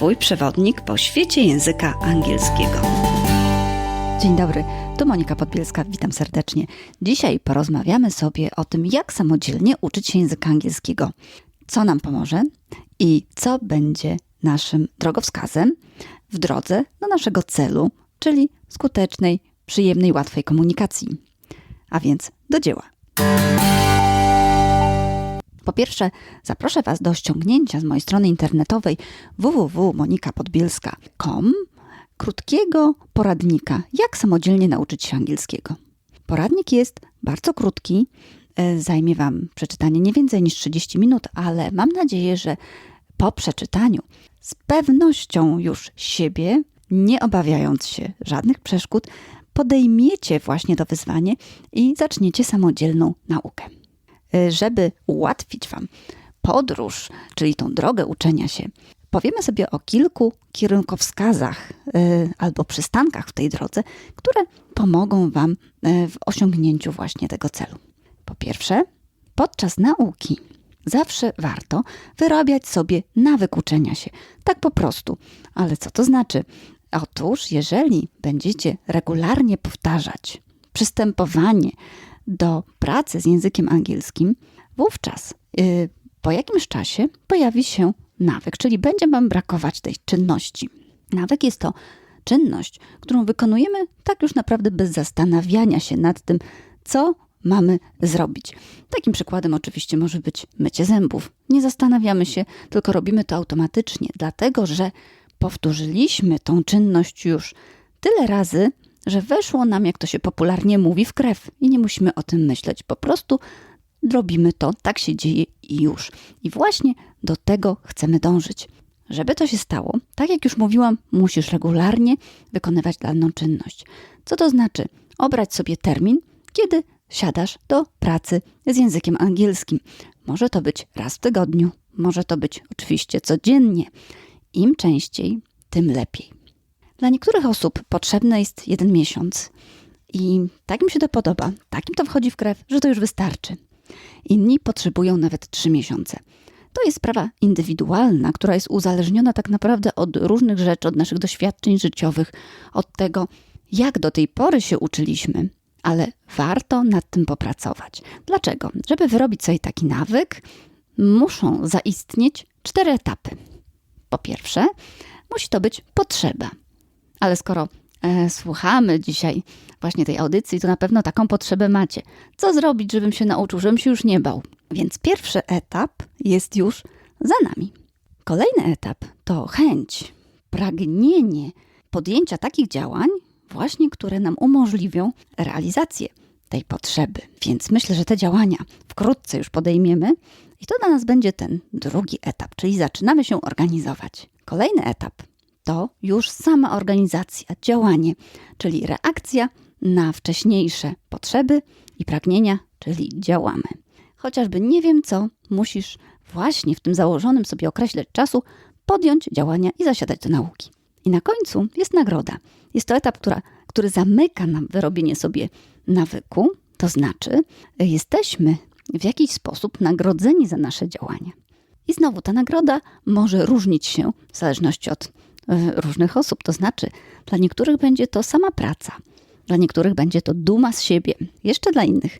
Twój przewodnik po świecie języka angielskiego. Dzień dobry, tu Monika Podbielska, witam serdecznie. Dzisiaj porozmawiamy sobie o tym, jak samodzielnie uczyć się języka angielskiego, co nam pomoże i co będzie naszym drogowskazem w drodze do naszego celu, czyli skutecznej, przyjemnej, łatwej komunikacji. A więc do dzieła. Po pierwsze, zaproszę Was do ściągnięcia z mojej strony internetowej www.monikapodbielska.com krótkiego poradnika, jak samodzielnie nauczyć się angielskiego. Poradnik jest bardzo krótki, e, zajmie Wam przeczytanie nie więcej niż 30 minut, ale mam nadzieję, że po przeczytaniu z pewnością już siebie, nie obawiając się żadnych przeszkód, podejmiecie właśnie to wyzwanie i zaczniecie samodzielną naukę. E, żeby ułatwić Wam podróż, czyli tą drogę uczenia się, powiemy sobie o kilku kierunkowskazach y, albo przystankach w tej drodze, które pomogą Wam y, w osiągnięciu właśnie tego celu. Po pierwsze, podczas nauki zawsze warto wyrabiać sobie nawyk uczenia się. Tak po prostu. Ale co to znaczy? Otóż, jeżeli będziecie regularnie powtarzać przystępowanie do pracy z językiem angielskim, wówczas yy, po jakimś czasie pojawi się nawyk, czyli będzie Wam brakować tej czynności. Nawyk jest to czynność, którą wykonujemy tak już naprawdę bez zastanawiania się nad tym, co mamy zrobić. Takim przykładem oczywiście może być mycie zębów. Nie zastanawiamy się, tylko robimy to automatycznie, dlatego że powtórzyliśmy tą czynność już tyle razy, że weszło nam, jak to się popularnie mówi, w krew i nie musimy o tym myśleć. Po prostu robimy to, tak się dzieje i już. I właśnie do tego chcemy dążyć. Żeby to się stało, tak jak już mówiłam, musisz regularnie wykonywać daną czynność. Co to znaczy? Obrać sobie termin, kiedy siadasz do pracy z językiem angielskim. Może to być raz w tygodniu, może to być oczywiście codziennie. Im częściej, tym lepiej. Dla niektórych osób potrzebny jest jeden miesiąc i tak mi się to podoba, takim to wchodzi w krew, że to już wystarczy. Inni potrzebują nawet trzy miesiące. To jest sprawa indywidualna, która jest uzależniona tak naprawdę od różnych rzeczy, od naszych doświadczeń życiowych, od tego, jak do tej pory się uczyliśmy, ale warto nad tym popracować. Dlaczego? Żeby wyrobić sobie taki nawyk, muszą zaistnieć cztery etapy. Po pierwsze, musi to być potrzeba. Ale skoro e, słuchamy dzisiaj właśnie tej audycji, to na pewno taką potrzebę macie. Co zrobić, żebym się nauczył, żebym się już nie bał? Więc pierwszy etap jest już za nami. Kolejny etap to chęć, pragnienie podjęcia takich działań, właśnie które nam umożliwią realizację tej potrzeby. Więc myślę, że te działania wkrótce już podejmiemy i to dla nas będzie ten drugi etap, czyli zaczynamy się organizować. Kolejny etap to już sama organizacja, działanie, czyli reakcja na wcześniejsze potrzeby i pragnienia, czyli działamy. Chociażby nie wiem co, musisz właśnie w tym założonym sobie określe czasu podjąć działania i zasiadać do nauki. I na końcu jest nagroda. Jest to etap, która, który zamyka nam wyrobienie sobie nawyku, to znaczy jesteśmy w jakiś sposób nagrodzeni za nasze działania. I znowu ta nagroda może różnić się w zależności od różnych osób. To znaczy, dla niektórych będzie to sama praca, dla niektórych będzie to duma z siebie, jeszcze dla innych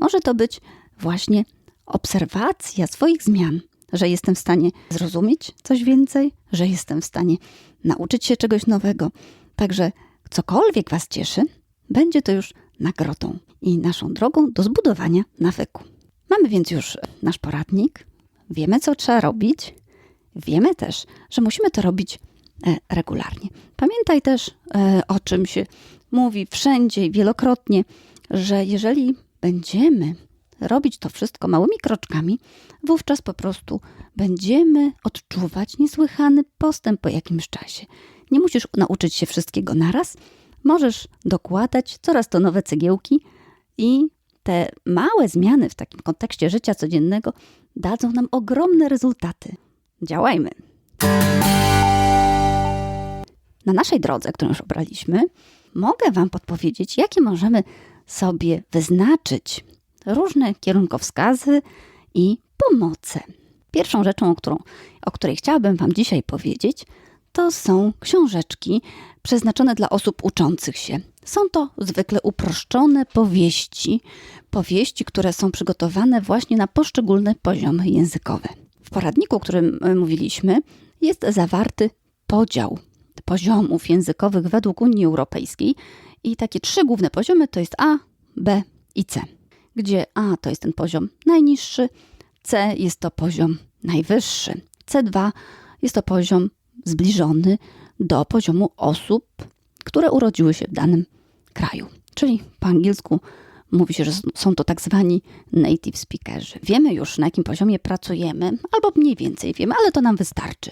może to być właśnie obserwacja swoich zmian, że jestem w stanie zrozumieć coś więcej, że jestem w stanie nauczyć się czegoś nowego. Także cokolwiek Was cieszy, będzie to już nagrodą i naszą drogą do zbudowania nawyku. Mamy więc już nasz poradnik, wiemy co trzeba robić, wiemy też, że musimy to robić e, regularnie. Pamiętaj też, e, o czym się mówi wszędzie i wielokrotnie, że jeżeli będziemy robić to wszystko małymi kroczkami, wówczas po prostu będziemy odczuwać niesłychany postęp po jakimś czasie. Nie musisz nauczyć się wszystkiego naraz, możesz dokładać coraz to nowe cegiełki i te małe zmiany w takim kontekście życia codziennego dadzą nam ogromne rezultaty. Działajmy! Na naszej drodze, którą już obraliśmy, mogę Wam podpowiedzieć, jakie możemy sobie wyznaczyć różne kierunkowskazy i pomoce. Pierwszą rzeczą, o, którą, o której chciałabym Wam dzisiaj powiedzieć, to są książeczki przeznaczone dla osób uczących się. Są to zwykle uproszczone powieści, powieści, które są przygotowane właśnie na poszczególne poziomy językowe. W poradniku, o którym e, mówiliśmy, jest zawarty podział poziomów językowych według Unii Europejskiej i takie trzy główne poziomy to jest A, B i C, gdzie A to jest ten poziom najniższy, C jest to poziom najwyższy, C2 jest to poziom zbliżony do poziomu osób, które urodziły się w danym kraju. Czyli po angielsku mówi się, że są to tak zwani native speakerzy. Wiemy już, na jakim poziomie pracujemy, albo mniej więcej wiemy, ale to nam wystarczy.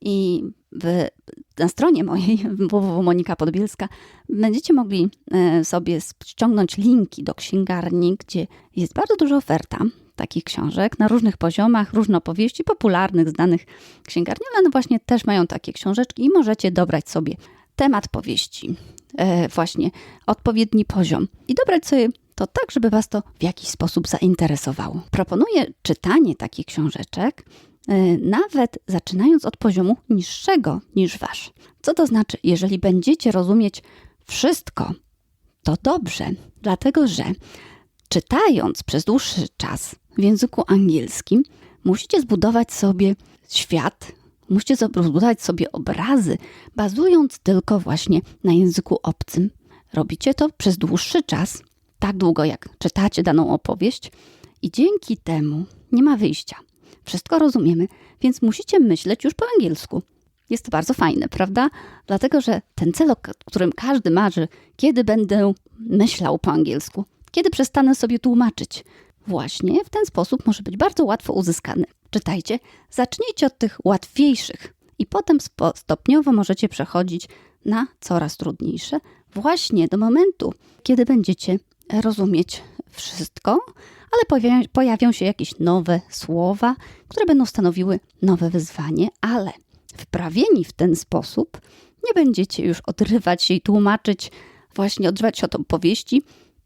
I w, na stronie mojej www.monika Podbielska będziecie mogli e, sobie ściągnąć linki do księgarni, gdzie jest bardzo duża oferta takich książek na różnych poziomach, różne opowieści popularnych, znanych księgarni, ale one właśnie też mają takie książeczki i możecie dobrać sobie temat powieści, e, właśnie odpowiedni poziom i dobrać sobie to tak, żeby Was to w jakiś sposób zainteresowało. Proponuję czytanie takich książeczek, nawet zaczynając od poziomu niższego niż Wasz. Co to znaczy, jeżeli będziecie rozumieć wszystko, to dobrze, dlatego że czytając przez dłuższy czas w języku angielskim, musicie zbudować sobie świat, musicie zbudować sobie obrazy, bazując tylko właśnie na języku obcym. Robicie to przez dłuższy czas, tak długo jak czytacie daną opowieść, i dzięki temu nie ma wyjścia. Wszystko rozumiemy, więc musicie myśleć już po angielsku. Jest to bardzo fajne, prawda? Dlatego, że ten cel, o którym każdy marzy, kiedy będę myślał po angielsku, kiedy przestanę sobie tłumaczyć, właśnie w ten sposób może być bardzo łatwo uzyskany. Czytajcie, zacznijcie od tych łatwiejszych i potem stopniowo możecie przechodzić na coraz trudniejsze, właśnie do momentu, kiedy będziecie rozumieć wszystko, ale pojawią, się jakieś nowe słowa, które będą stanowiły nowe wyzwanie, ale wprawieni w ten sposób nie będziecie już odrywać się i tłumaczyć, właśnie odrywać się od opowieści,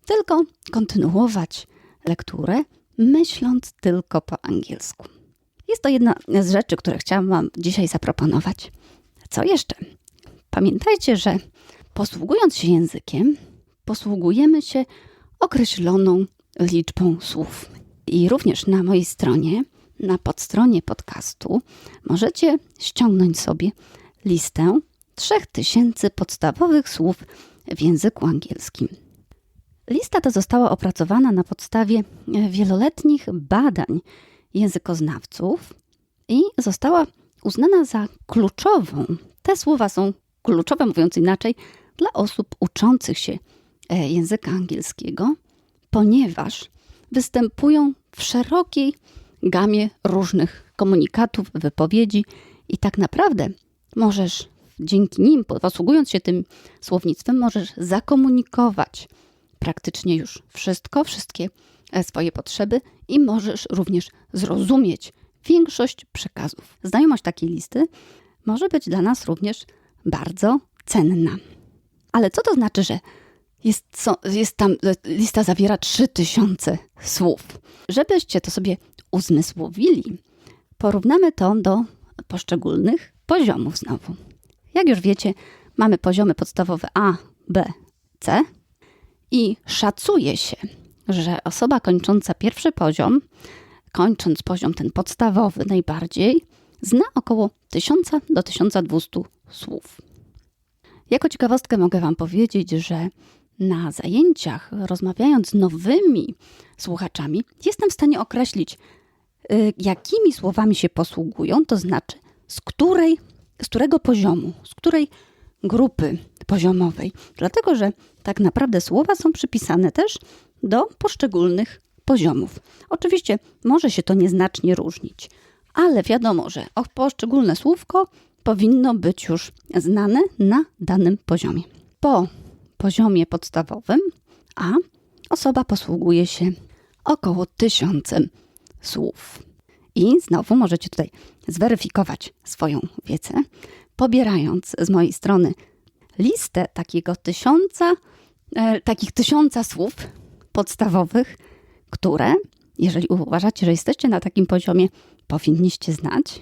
tylko kontynuować lekturę, myśląc tylko po angielsku. Jest to jedna z rzeczy, które chciałam Wam dzisiaj zaproponować. Co jeszcze? Pamiętajcie, że posługując się językiem, posługujemy się określoną liczbą słów. I również na mojej stronie, na podstronie podcastu, możecie ściągnąć sobie listę 3000 podstawowych słów w języku angielskim. Lista ta została opracowana na podstawie wieloletnich badań językoznawców i została uznana za kluczową. Te słowa są kluczowe, mówiąc inaczej, dla osób uczących się języka angielskiego, ponieważ występują w szerokiej gamie różnych komunikatów, wypowiedzi i tak naprawdę możesz dzięki nim, posługując się tym słownictwem, możesz zakomunikować praktycznie już wszystko, wszystkie e, swoje potrzeby i możesz również zrozumieć większość przekazów. Znajomość takiej listy może być dla nas również bardzo cenna. Ale co to znaczy, że jest, jest tam, e, lista zawiera 3000 słów? Żebyście to sobie uzmysłowili, porównamy to do poszczególnych poziomów znowu. Jak już wiecie, mamy poziomy podstawowe A, B, C i szacuje się, że osoba kończąca pierwszy poziom, kończąc poziom ten podstawowy najbardziej, zna około 1000 do 1200 słów. Jako ciekawostkę mogę Wam powiedzieć, że na zajęciach, rozmawiając z nowymi słuchaczami, jestem w stanie określić, y, jakimi słowami się posługują, to znaczy z, której, z którego poziomu, z której grupy poziomowej. Dlatego, że tak naprawdę słowa są przypisane też do poszczególnych poziomów. Oczywiście może się to nieznacznie różnić, ale wiadomo, że poszczególne słówko powinno być już znane na danym poziomie. Po poziomie podstawowym A osoba posługuje się około tysiącem słów. I znowu możecie tutaj zweryfikować swoją wiedzę, pobierając z mojej strony listę takiego tysiąca, e, takich tysiąca słów podstawowych, które, jeżeli uważacie, że jesteście na takim poziomie, powinniście znać.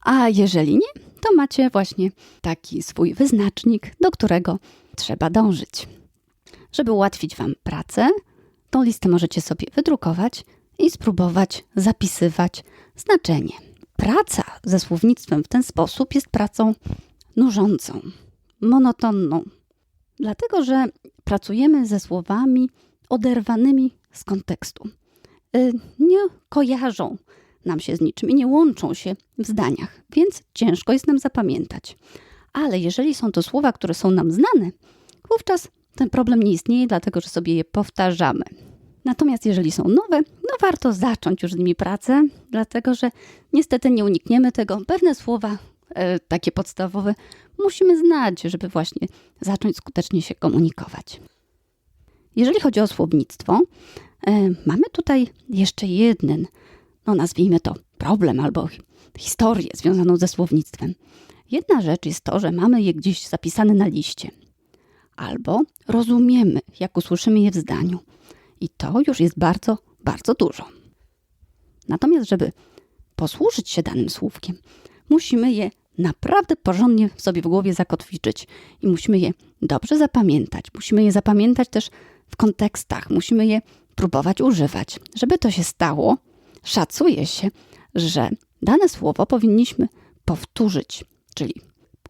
A jeżeli nie, to macie właśnie taki swój wyznacznik, do którego trzeba dążyć. Żeby ułatwić Wam pracę, tą listę możecie sobie wydrukować i spróbować zapisywać znaczenie. Praca ze słownictwem w ten sposób jest pracą nużącą, monotonną, dlatego że pracujemy ze słowami oderwanymi z kontekstu. Y, Nie kojarzą nam się z niczym i nie łączą się w zdaniach, więc ciężko jest nam zapamiętać. Ale jeżeli są to słowa, które są nam znane, wówczas ten problem nie istnieje, dlatego że sobie je powtarzamy. Natomiast jeżeli są nowe, no warto zacząć już z nimi pracę, dlatego że niestety nie unikniemy tego. Pewne słowa, e, takie podstawowe, musimy znać, żeby właśnie zacząć skutecznie się komunikować. Jeżeli chodzi o słownictwo, e, mamy tutaj jeszcze jeden, no nazwijmy to problem albo hi- historię związaną ze słownictwem. Jedna rzecz jest to, że mamy je gdzieś zapisane na liście, albo rozumiemy, jak usłyszymy je w zdaniu. I to już jest bardzo, bardzo dużo. Natomiast, żeby posłużyć się danym słówkiem, musimy je naprawdę porządnie sobie w głowie zakotwiczyć i musimy je dobrze zapamiętać. Musimy je zapamiętać też w kontekstach, musimy je próbować używać. Żeby to się stało, szacuje się, że dane słowo powinniśmy powtórzyć, czyli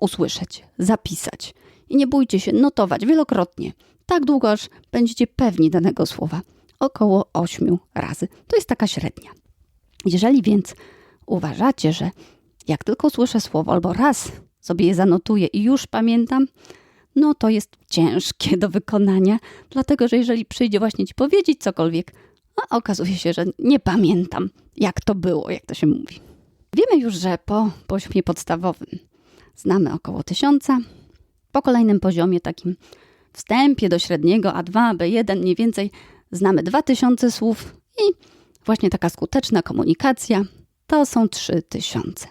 usłyszeć, zapisać. I nie bójcie się notować wielokrotnie, tak długo aż będziecie pewni danego słowa. Około 8 razy. To jest taka średnia. Jeżeli więc uważacie, że jak tylko słyszę słowo albo raz sobie je zanotuję i już pamiętam, no to jest ciężkie do wykonania, dlatego że jeżeli przyjdzie właśnie ci powiedzieć cokolwiek, a okazuje się, że nie pamiętam, jak to było, jak to się mówi. Wiemy już, że po poziomie podstawowym znamy około tysiąca, po kolejnym poziomie, takim wstępie do średniego A2, B1 mniej więcej znamy 2000 słów i właśnie taka skuteczna komunikacja to są 3000.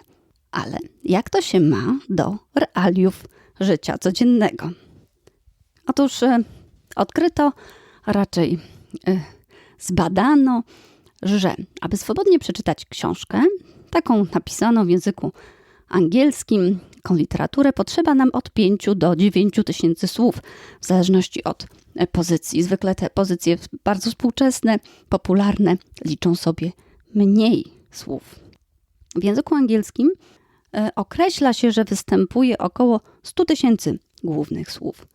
Ale jak to się ma do realiów życia codziennego? Otóż e, odkryto, a raczej e, zbadano, że aby swobodnie przeczytać książkę, taką napisaną w języku angielskim, taką literaturę, potrzeba nam od 5 do 9 tysięcy słów, w zależności od e, pozycji. Zwykle te pozycje bardzo współczesne, popularne, liczą sobie mniej słów. W języku angielskim e, określa się, że występuje około 100 tysięcy głównych słów.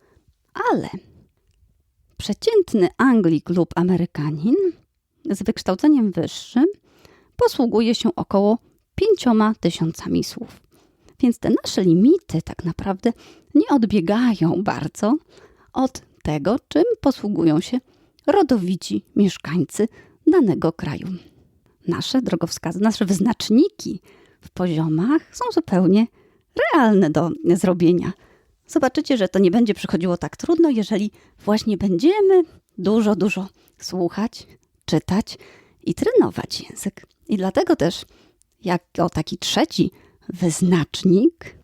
Ale przeciętny Anglik lub Amerykanin z wykształceniem wyższym posługuje się około 5 tysiącami słów. Więc te nasze limity tak naprawdę nie odbiegają bardzo od tego, czym posługują się rodowici mieszkańcy danego kraju. Nasze drogowskazy, nasze wyznaczniki w poziomach są zupełnie realne do zrobienia. Zobaczycie, że to nie będzie przychodziło tak trudno, jeżeli właśnie będziemy dużo, dużo słuchać, czytać i trenować język. I dlatego też, jako taki trzeci wyznacznik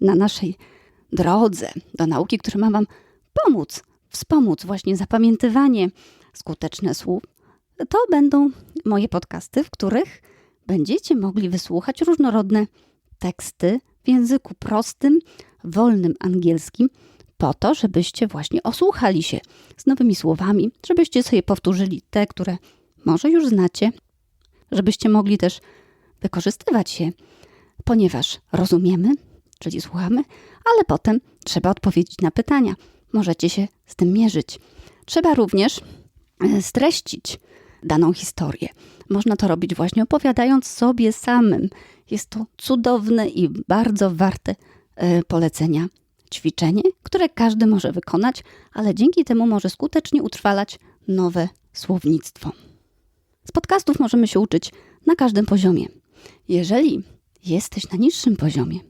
na naszej drodze do nauki, który ma Wam pomóc, wspomóc właśnie zapamiętywanie skuteczne słów, to będą moje podcasty, w których będziecie mogli wysłuchać różnorodne teksty w języku prostym, wolnym angielskim, po to, żebyście właśnie osłuchali się z nowymi słowami, żebyście sobie powtórzyli te, które może już znacie, żebyście mogli też wykorzystywać je, ponieważ rozumiemy, czyli słuchamy, ale potem trzeba odpowiedzieć na pytania. Możecie się z tym mierzyć. Trzeba również e, streścić daną historię. Można to robić właśnie opowiadając sobie samym. Jest to cudowne i bardzo warte polecenia ćwiczenie, które każdy może wykonać, ale dzięki temu może skutecznie utrwalać nowe słownictwo. Z podcastów możemy się uczyć na każdym poziomie. Jeżeli jesteś na niższym poziomie,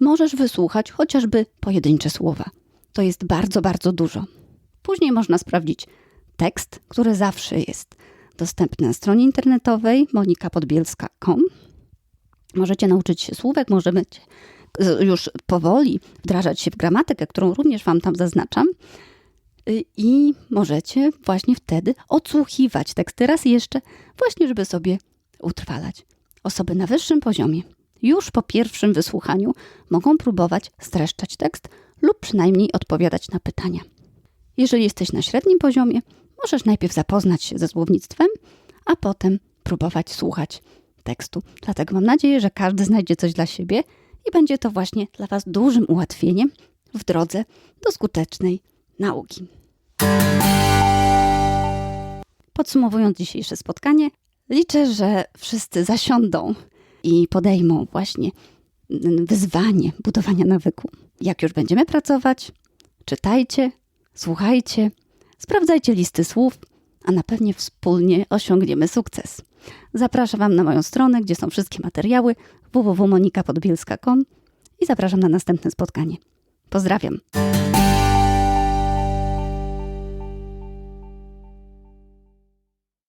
możesz wysłuchać chociażby pojedyncze słowa. To jest bardzo, bardzo dużo. Później można sprawdzić tekst, który zawsze jest dostępny na stronie internetowej monikapodbielska.com. Możecie nauczyć się słówek, możemy już powoli wdrażać się w gramatykę, którą również Wam tam zaznaczam. Y, I możecie właśnie wtedy odsłuchiwać teksty raz jeszcze, właśnie żeby sobie utrwalać. Osoby na wyższym poziomie już po pierwszym wysłuchaniu mogą próbować streszczać tekst lub przynajmniej odpowiadać na pytania. Jeżeli jesteś na średnim poziomie, możesz najpierw zapoznać się ze słownictwem, a potem próbować słuchać tekstu. Dlatego mam nadzieję, że każdy znajdzie coś dla siebie i będzie to właśnie dla Was dużym ułatwieniem w drodze do skutecznej nauki. Podsumowując dzisiejsze spotkanie, liczę, że wszyscy zasiądą i podejmą właśnie wyzwanie budowania nawyku. Jak już będziemy pracować, czytajcie, słuchajcie, sprawdzajcie listy słów, a na pewnie wspólnie osiągniemy sukces. Zapraszam Wam na moją stronę, gdzie są wszystkie materiały www.monikapodbielska.com i zapraszam na następne spotkanie. Pozdrawiam.